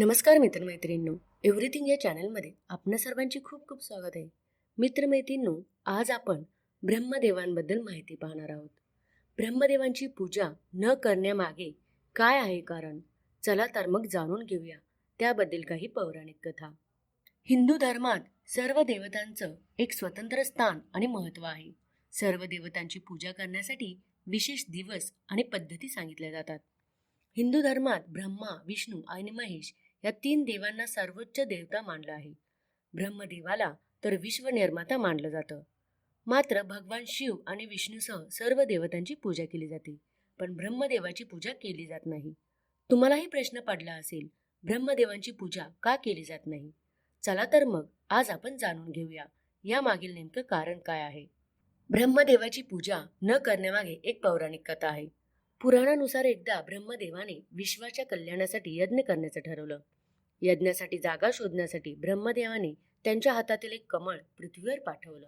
नमस्कार मित्रमैत्रिणींनो एव्हरीथिंग या चॅनलमध्ये आपण सर्वांची खूप खूप स्वागत आहे. मित्रमैत्रिणींनो आज आपण ब्रह्मदेवांबद्दल माहिती पाहणार आहोत. ब्रह्मदेवांची पूजा न करण्यामागे काय आहे कारण? चला तर मग जाणून घेऊया त्याबद्दल काही पौराणिक कथा. हिंदू धर्मात सर्व देवतांचं एक स्वतंत्र स्थान आणि महत्त्व आहे. सर्व देवतांची पूजा करण्यासाठी विशेष दिवस आणि पद्धती सांगितल्या जातात. हिंदू धर्मात ब्रह्मा विष्णू आणि महेश या तीन देवांना सर्वोच्च देवता मानलं आहे. ब्रह्मदेवाला तर विश्वनिर्माता मानलं जातं. मात्र भगवान शिव आणि विष्णूसह सर्व देवतांची पूजा केली जाते पण ब्रह्मदेवाची पूजा केली जात नाही. तुम्हालाही प्रश्न पडला असेल ब्रह्मदेवांची पूजा का केली जात नाही? चला तर मग आज आपण जाणून घेऊया या मागील नेमकं कारण काय आहे? ब्रह्मदेवाची पूजा न करण्यामागे एक पौराणिक कथा आहे. पुराणानुसार एकदा ब्रह्मदेवाने विश्वाच्या कल्याणासाठी यज्ञ करण्याचं ठरवलं. यज्ञासाठी जागा शोधण्यासाठी ब्रह्मदेवाने त्यांच्या हातातील एक कमळ पृथ्वीवर पाठवलं.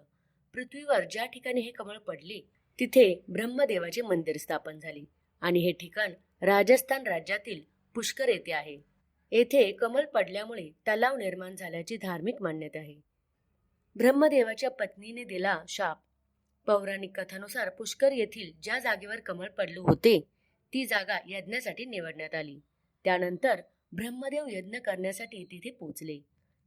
पृथ्वीवर ज्या ठिकाणी हे कमळ पडले तिथे ब्रह्मदेवाचे मंदिर स्थापन झाले आणि हे ठिकाण राजस्थान राज्यातील पुष्कर येथे आहे. येथे कमळ पडल्यामुळे तलाव निर्माण झाल्याची धार्मिक मान्यता आहे. ब्रह्मदेवाच्या पत्नीने दिला शाप पौराणिक कथानुसार पुष्कर येथील ज्या जागेवर कमळ पडले होते ती जागा यज्ञासाठी निवडण्यात आली. त्यानंतर ब्रह्मदेव यज्ञ करण्यासाठी तिथे पोचले.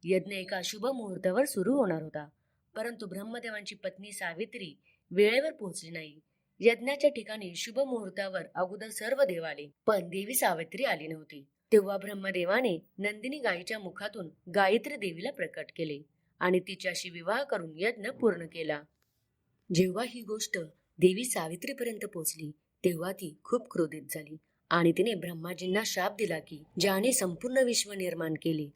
यज्ञ एका शुभ मुहूर्तावर सुरू होणार होता परंतु ब्रह्मदेवांची पत्नी सावित्री वेळेवर पोहोचली नाही. यज्ञाच्या ठिकाणी शुभ मुहूर्तावर अगोदर सर्व देव आले पण देवी सावित्री आली नव्हती. तेव्हा ब्रह्मदेवाने नंदिनी गायीच्या मुखातून गायत्री देवीला प्रकट केले आणि तिच्याशी विवाह करून यज्ञ पूर्ण केला. जेव्हा ही गोष्ट देवी सावित्रीपर्यंत पोहोचली तेव्हा ती खूप क्रोधित झाली आणि तिने ब्रह्माजींना शाप दिला की ज्याने संपूर्ण विश्व निर्माण केले.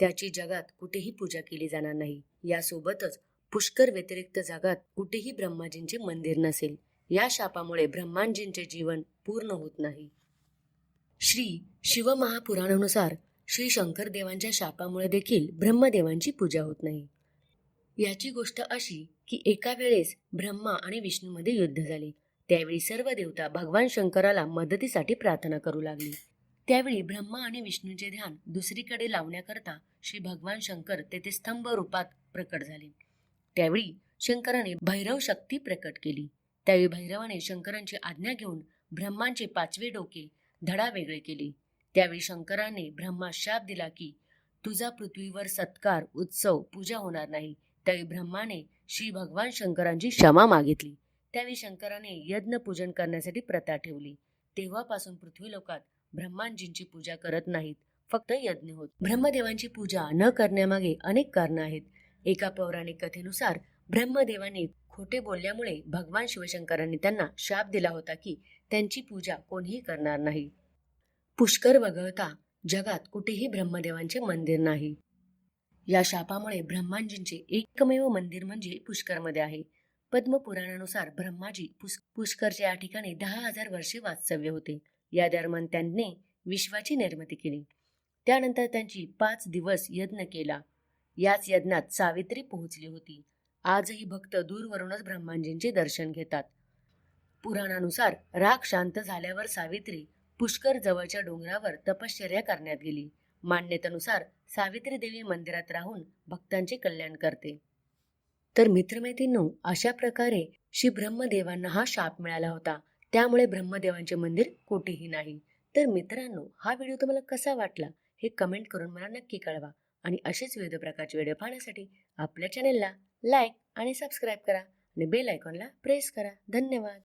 त्याची जगात कुठेही पूजा केली जाणार नाही. यासोबतच पुष्कर व्यतिरिक्त जगात कुठेही ब्रह्माजींचे मंदिर नसेल. या शापामुळे ब्रह्माजींचे जीवन पूर्ण होत नाही. श्री शिवमहापुराणानुसार श्री शंकर देवांच्या शापामुळे देखील ब्रह्मदेवांची पूजा होत नाही. याची गोष्ट अशी की एका वेळेस ब्रह्मा आणि विष्णूमध्ये युद्ध झाले. त्यावेळी सर्व देवता भगवान शंकराला मदतीसाठी प्रार्थना करू लागली. त्यावेळी ब्रह्मा आणि विष्णूचे ध्यान दुसरीकडे लावण्याकरता श्री भगवान शंकर तेथे स्तंभ रूपात प्रकट झाले. त्यावेळी शंकराने भैरव शक्ती प्रकट केली. त्यावेळी भैरवाने शंकरांची आज्ञा घेऊन ब्रह्मांचे पाचवे डोके धडा वेगळे केले. त्यावेळी शंकराने ब्रह्मा शाप दिला की तुझा पृथ्वीवर सत्कार उत्सव पूजा होणार नाही. त्यावेळी ब्रह्माने श्री भगवान शंकरांची क्षमा मागितली. त्यावेळी शंकराने यज्ञ पूजन करण्यासाठी प्रथा ठेवली. तेव्हापासून पृथ्वी लोकात ब्रह्मांजींची पूजा करत नाहीत फक्त यज्ञ होत. ब्रह्मदेवांची पूजा न करण्यामागे अनेक कारणं आहेत. एका पौराणिक कथेनुसार ब्रह्मदेवाने खोटे बोलल्यामुळे भगवान शिवशंकरांनी त्यांना शाप दिला होता की त्यांची पूजा कोणीही करणार नाही. पुष्कर वगळता जगात कुठेही ब्रह्मदेवांचे मंदिर नाही. या शापामुळे ब्रह्माजींचे एकमेव मंदिर म्हणजे पुष्करमध्ये आहे. पद्मपुराणानुसार ब्रह्माजी पुस पुष्करच्या या ठिकाणी दहा हजार वर्षे वास्तव्य होते. या दरम्यान त्यांनी विश्वाची निर्मिती केली. त्यानंतर त्यांची पाच दिवस यज्ञ केला. याच यज्ञात सावित्री पोहोचली होती. आजही भक्त दूरवरूनच ब्रह्माजींचे दर्शन घेतात. पुराणानुसार राग शांत झाल्यावर सावित्री पुष्कर जवळच्या डोंगरावर तपश्चर्या करण्यात गेली. मान्यतेनुसार सावित्री देवी मंदिरात राहून भक्तांचे कल्याण करते. तर मित्रमैत्रिणींनो अशा प्रकारे श्री ब्रह्मदेवांना हा शाप मिळाला होता. त्यामुळे ब्रह्मदेवांचे मंदिर कोठेही नाही. तर मित्रांनो हा व्हिडिओ तुम्हाला कसा वाटला हे कमेंट करून मला नक्की कळवा. आणि असेच विविध प्रकारचे व्हिडिओ पाहण्यासाठी आपल्या चॅनेलला लाईक आणि सबस्क्राईब करा. आणि बेल आयकॉनला प्रेस करा. धन्यवाद.